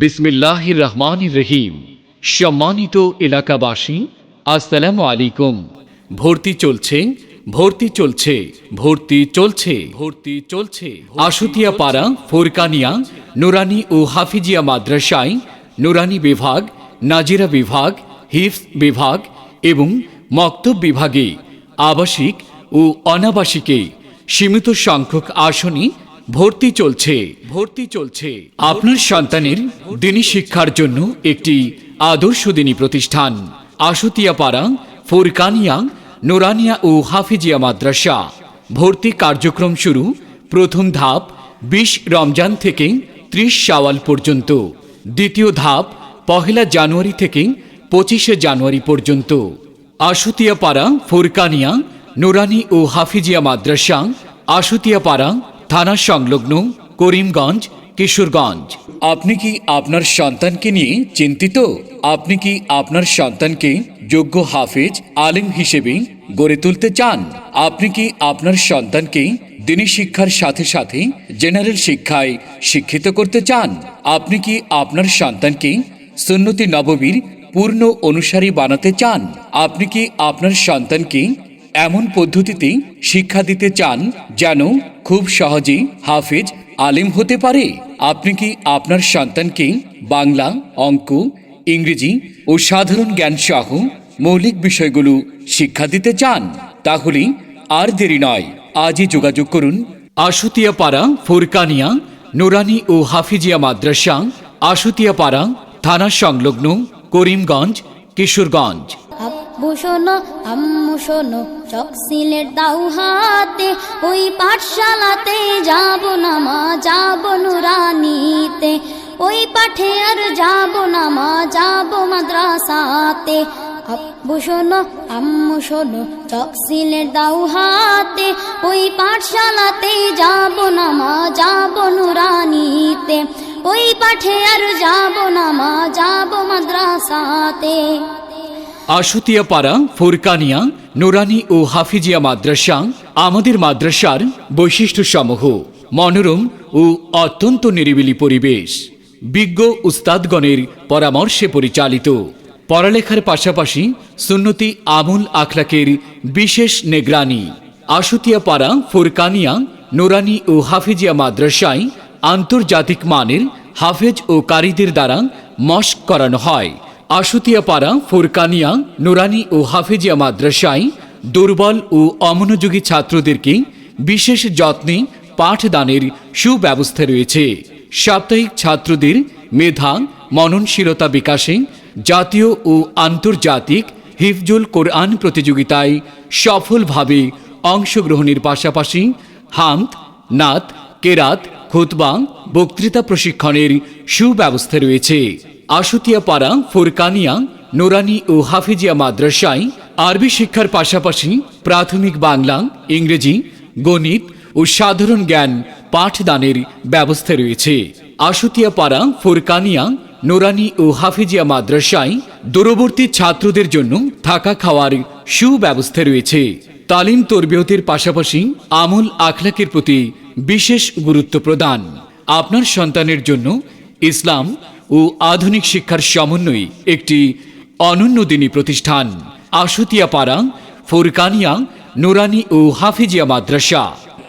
বিসমিল্লাহির রহমান রহিম। সম্মানিত এলাকাবাসী, আসসালামু আলাইকুম। ভর্তি চলছে ভর্তি চলছে ভর্তি চলছে ভর্তি চলছে। আশুতিয়া পাড়া, ফোরকানিয়া, নুরানি ও হাফিজিয়া মাদ্রাসায় নুরানি বিভাগ, নাজিরা বিভাগ হিফস বিভাগ এবং মক্তব বিভাগে আবাসিক ও অনাবাসিকে সীমিত সংখ্যক আসনে ভর্তি চলছে। ভর্তি চলছে। আপনার সন্তানের দিনী শিক্ষার জন্য একটি আদর্শ দিনী প্রতিষ্ঠান আশুতিয়া আশুতিয়াপাড়া ফোরকানিয়া নোরানিয়া ও হাফিজিয়া মাদ্রাসা। ভর্তি কার্যক্রম শুরু প্রথম ধাপ বিশ রমজান থেকে ত্রিশ সাওয়াল পর্যন্ত। দ্বিতীয় ধাপ পহেলা জানুয়ারি থেকে পঁচিশে জানুয়ারি পর্যন্ত। আশুতিয়া আশুতিয়াপাড়া ফোরকানিয়া নুরানি ও হাফিজিয়া মাদ্রাসা আশুতিয়াপাড়া থানা সংলগ্ন করিমগঞ্জ, কিশোরগঞ্জ। আপনি কি আপনার সন্তানকে নিয়ে চিন্তিত? আপনি কি আপনার সন্তানকে যোগ্য হাফেজ, আলিম হিসেবে গড়ে তুলতে চান? আপনি কি আপনার সন্তানকে দিনী শিক্ষার সাথে সাথে জেনারেল শিক্ষায় শিক্ষিত করতে চান? আপনি কি আপনার সন্তানকে সুন্নতি নববীর পূর্ণ অনুসারী বানাতে চান? আপনি কি আপনার সন্তানকে এমন পদ্ধতিতে শিক্ষা দিতে চান যেন খুব সহজেই হাফেজ আলিম হতে পারে। আপনি কি আপনার সন্তানকে বাংলা, অঙ্ক, ইংরেজি ও সাধারণ জ্ঞান সহ মৌলিক বিষয়গুলো শিক্ষা দিতে চান? তাহলে আর দেরি নয়। আজই যোগাযোগ করুন আশুতিয়াপাড়া, ফুরকানিয়া, নুরানি ও হাফিজিয়া মাদ্রাসা, আশুতিয়াপাড়া থানা সংলগ্ন করিমগঞ্জ, কিশোরগঞ্জ। আব্বু শোনো, আম্মু শোনো, চক সিলেট দাও হাতে, ওই পাঠশালাতে যাব না মা, যাব নুরানিতে। ওই পাঠে আর যাব না মা, যাব মাদ্রাসাতে। আব্বু শোনো, আম্মু শোনো, চক সিলেট দাও হাতে, ওই পাঠশালাতে যাব না মা, যাব নুরানিতে। ওই পাঠে আর যাব না মা, যাব মাদ্রাসাতে। আশুতিয়াপাড়া, ফুরকানিয়া, নুরানি ও হাফিজিয়া মাদ্রাসা, আমাদের মাদ্রাসার বৈশিষ্ট্য সমূহ মনোরম ও অত্যন্ত নিরিবিলি পরিবেশ, বিজ্ঞ উস্তাদগণের পরামর্শে পরিচালিত। পড়ালেখার পাশাপাশি সুন্নতি আমুল আখলাকের বিশেষ নেগ্রানি। আশুতিয়াপাড়া, ফুরকানিয়া, নুরানি ও হাফিজিয়া মাদ্রাসায় আন্তর্জাতিক মানের হাফেজ ও কারিদের দ্বারা মস্ক করানো হয়। আশুতিয়াপাড়া ফুরকানিয়া, নুরানি ও হাফিজিয়া মাদ্রাসায় দুর্বল ও অমনোযোগী ছাত্রদেরকে বিশেষ যত্নে পাঠদানের সুব্যবস্থা রয়েছে। সাপ্তাহিক ছাত্রদের মেধা, মননশীলতা বিকাশে জাতীয় ও আন্তর্জাতিক হিফজুল কোরআন প্রতিযোগিতায় সফলভাবে অংশগ্রহণের পাশাপাশি হামদ, নাত, কেরাত, খুতবা, বক্তৃতা প্রশিক্ষণের সুব্যবস্থা রয়েছে। আশুতিয়াপাড়া, ফুরকানিয়া, নোরানি ও হাফিজিয়া মাদ্রাসায় আরবি শিক্ষার পাশাপাশি প্রাথমিক বাংলা, ইংরেজি, গণিত ও সাধারণ জ্ঞান পাঠদানের ব্যবস্থা রয়েছে। আশুতিয়াপাড়া, ফুরকানিয়া, নোরানি ও হাফিজিয়া মাদ্রাসায় দূরবর্তী ছাত্রদের জন্য থাকা খাওয়ার সুব্যবস্থা রয়েছে। তালিম তরবিয়তের পাশাপাশি আমল আখলাকের প্রতি বিশেষ গুরুত্ব প্রদান। আপনার সন্তানের জন্য ইসলাম ও আধুনিক শিক্ষার সমন্বয়ে একটি অনন্য দিনী প্রতিষ্ঠান, আশুতিয়াপাড়া, ফুরকানিয়া, নুরানি ও হাফিজিয়া মাদ্রাসা।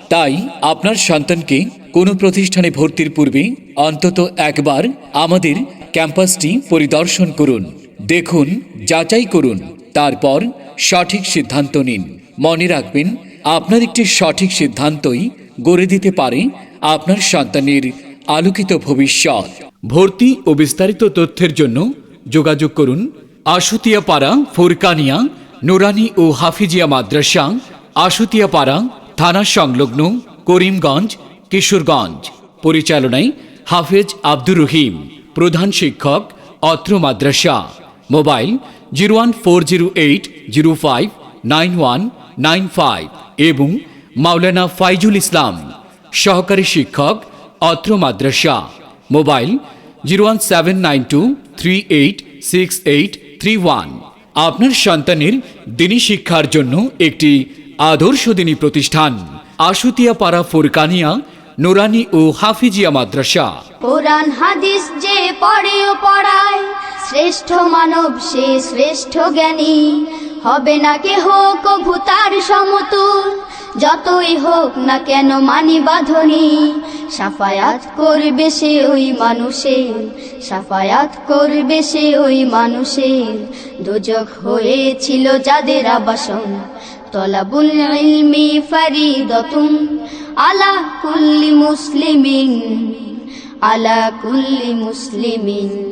তাই আপনার সন্তানকে কোনো প্রতিষ্ঠানে ভর্তির পূর্বে অন্তত একবার আমাদের ক্যাম্পাসটি পরিদর্শন করুন, দেখুন, যাচাই করুন, তারপর সঠিক সিদ্ধান্ত নিন। মনে রাখবেন, আপনার একটি সঠিক সিদ্ধান্তই গড়ে দিতে পারে আপনার সন্তানের আলোকিত ভবিষ্যৎ। ভর্তি ও বিস্তারিত তথ্যের জন্য যোগাযোগ করুন আশুতিয়াপাড়া, ফুরকানিয়া, নুরানি ও হাফিজিয়া মাদ্রাসা, আশুতিয়াপাড়া থানা সংলগ্ন করিমগঞ্জ, কিশোরগঞ্জ। পরিচালনায় হাফেজ আব্দুর রহিম। প্রধান শিক্ষক, অত্র মাদ্রাসা। Mobile zero one four zero eight zero five nine one nine five এবং মাওলানা ফাইজুল ইসলাম। সহকারী শিক্ষক অত্র মাদ্রাসা। Mobile zero seven nine two eight six eight one. আপনার সন্তানের দিনী শিক্ষার জন্য একটি আদর্শ দিনী প্রতিষ্ঠান আশুতিয়া পাড়া ফুরকানিয়া, নুরানি ও হাফিজিয়া মাদ্রাসা। কোরআন, হাদিস যে পড়ে ও পড়ায়, শ্রেষ্ঠ মানব সে শ্রেষ্ঠ জ্ঞানী। হবে না কেহ কভু তার সমতুল। যতই হোক না কেন মানি বাঁধনি, সাফায়াত করবে সে ওই মানুষের সাফায়াত করবে সে ওই মানুষের দুজক হয়েছিল যাদের আবাসন, তলাবুল ইলমি ফারিদতুন, আলা কুল্লি মুসলিমিন, আলা কুল্লি মুসলিমিন।